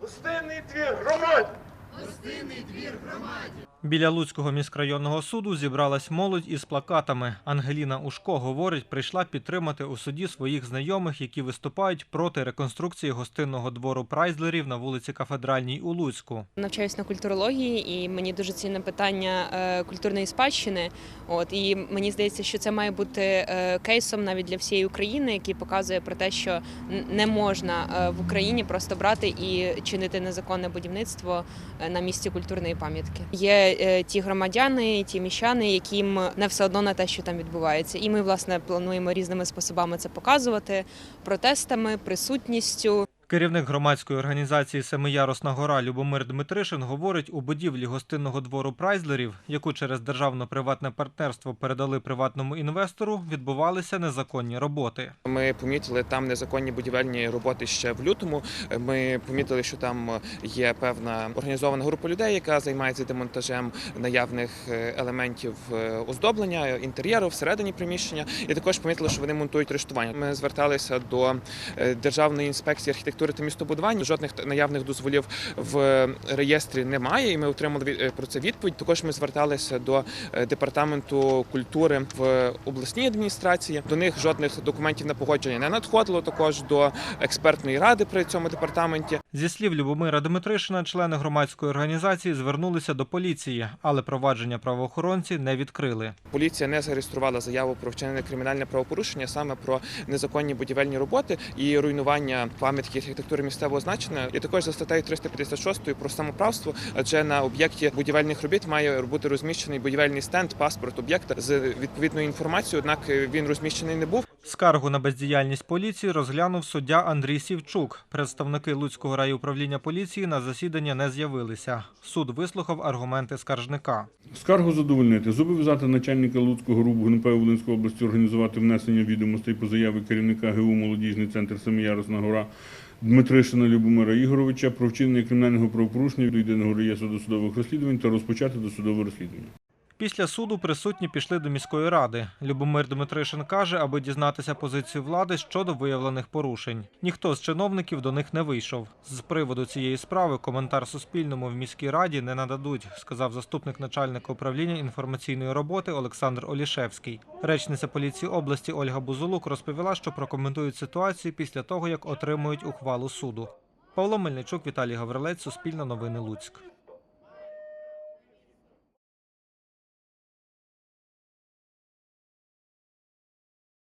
Гостинний двір громаді! Біля Луцького міськрайонного суду зібралась молодь із плакатами. Ангеліна Ушко говорить, прийшла підтримати у суді своїх знайомих, які виступають проти реконструкції гостинного двору прайзлерів на вулиці Кафедральній у Луцьку. Навчаюсь на культурології, і мені дуже цінне питання е, культурної спадщини. От і мені здається, що це має бути е, кейсом навіть для всієї України, який показує про те, що не можна е, в Україні просто брати і чинити незаконне будівництво на місці культурної пам'ятки. Є ті громадяни, ті міщани, яким не все одно на те, що там відбувається. І ми власне плануємо різними способами це показувати протестами, присутністю. Керівник громадської організації Семиярусна гора Любомир Дмитришин говорить, у будівлі гостинного двору прайзлерів, яку через державно-приватне партнерство передали приватному інвестору, відбувалися незаконні роботи. Ми помітили там незаконні будівельні роботи ще в лютому. Ми помітили, що там є певна організована група людей, яка займається демонтажем наявних е, елементів е, оздоблення інтер'єру всередині приміщення. І також помітили, що вони монтують рештування. Ми зверталися до е, державної інспекції архітектури та містобудування. Жодних наявних дозволів в реєстрі немає, і ми отримали е, про це відповідь. Також ми зверталися до е, департаменту культури в обласній адміністрації. До них жодних документів на погодження не надходило. Також до експертної ради при цьому департаменті. Зі слів Любомира Дмитришина, члени громадської організації звернулися до поліції, але провадження правоохоронці не відкрили. Поліція не зареєструвала заяву про вчинене кримінальне правопорушення саме про незаконні будівельні роботи і руйнування пам'ятки архітектури місцевого значення. І також за статтею 356 про самоправство, адже на об'єкті будівельних робіт має бути розміщений будівельний стенд, паспорт об'єкта з відповідною інформацією. Однак він розміщений не був. Скаргу на бездіяльність поліції розглянув суддя Андрій Сівчук. Представники Луцького райуправління поліції на засідання не з'явилися. Суд вислухав аргументи скаржника. Скаргу задовольнити, зобов'язати начальника Луцького ГРУ ГНП Волинської області організувати внесення відомостей по заяві керівника ГУ «Молодіжний центр Семиярусна гора» Дмитришина Любомира Ігоровича про вчинення кримінального правопорушення до єдиного реєстру досудових розслідувань та розпочати досудове розслідування. Після суду присутні пішли до міської ради. Любомир Дмитришин каже, аби дізнатися позицію влади щодо виявлених порушень. Ніхто з чиновників до них не вийшов. З приводу цієї справи коментар Суспільному в міській раді не нададуть, сказав заступник начальника управління інформаційної роботи Олександр Олішевський. Речниця поліції області Ольга Бузулук розповіла, що прокоментують ситуацію після того, як отримують ухвалу суду. Павло Мельничук, Віталій Гаврилець, Суспільне новини Луцьк.